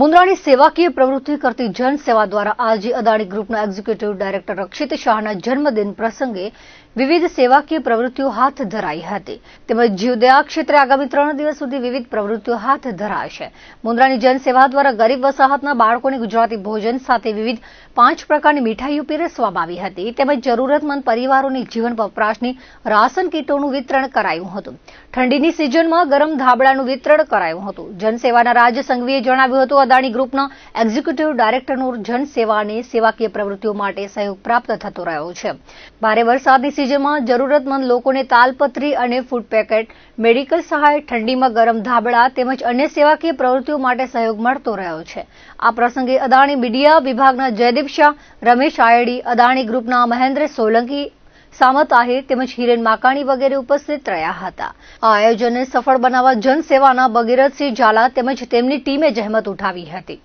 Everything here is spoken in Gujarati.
મુન્દ્રાની સેવાકીય પ્રવૃત્તિ કરતી જનસેવા દ્વારા આજે અદાણી ગ્રુપના એક્ઝિક્યુટિવ ડાયરેક્ટર રક્ષિત શાહના જન્મદિન પ્રસંગે વિવિધ સેવાકીય પ્રવૃત્તિઓ હાથ ધરાઈ હતી. તેમજ જીવદયા ક્ષેત્રે આગામી ત્રણ દિવસ સુધી વિવિધ પ્રવૃત્તિઓ હાથ ધરાશે. મુન્દ્રાની જન સેવા દ્વારા ગરીબ વસાહતના બાળકોને ગુજરાતી ભોજન સાથે વિવિધ પાંચ પ્રકારની મીઠાઈઓ પીરસવામાં આવી હતી. તેમજ જરૂરતમંદ પરિવારોની જીવન વપરાશની રાશન કીટોનું વિતરણ કરાયું હતું. ઠંડીની સિઝનમાં ગરમ ધાબળાનું વિતરણ કરાયું હતું. જનસેવાના રાજ્ય સંઘવીએ જણાવ્યું હતું અદાણી ગ્રુપના એક્ઝિક્યુટિવ ડાયરેક્ટરનો જનસેવાને સેવાકીય પ્રવૃત્તિઓ માટે સહયોગ પ્રાપ્ત થતો રહ્યો છે. ભારે વરસાદની સિઝનમાં જરૂરતમંદ લોકોને તાલપત્રી અને ફૂડ પેકેટ, મેડિકલ સહાય, ઠંડીમાં ગરમ ધાબળા તેમજ અન્ય સેવાકીય પ્રવૃત્તિઓ માટે સહયોગ મળતો રહ્યો છે. આ પ્રસંગે અદાણી મીડિયા વિભાગના જયદીપ શાહ, રમેશ આયડી, અદાણી ગ્રુપના મહેન્દ્ર સોલંકી સામત આહિર તેમજ હિરેન માકાણી વગેરે ઉપસ્થિત રહ્યા હતા. આ આયોજનને સફળ બનાવવા જનસેવાના ભગીરથસિંહ ઝાલા તેમજ તેમની ટીમે જહેમત ઉઠાવી હતી.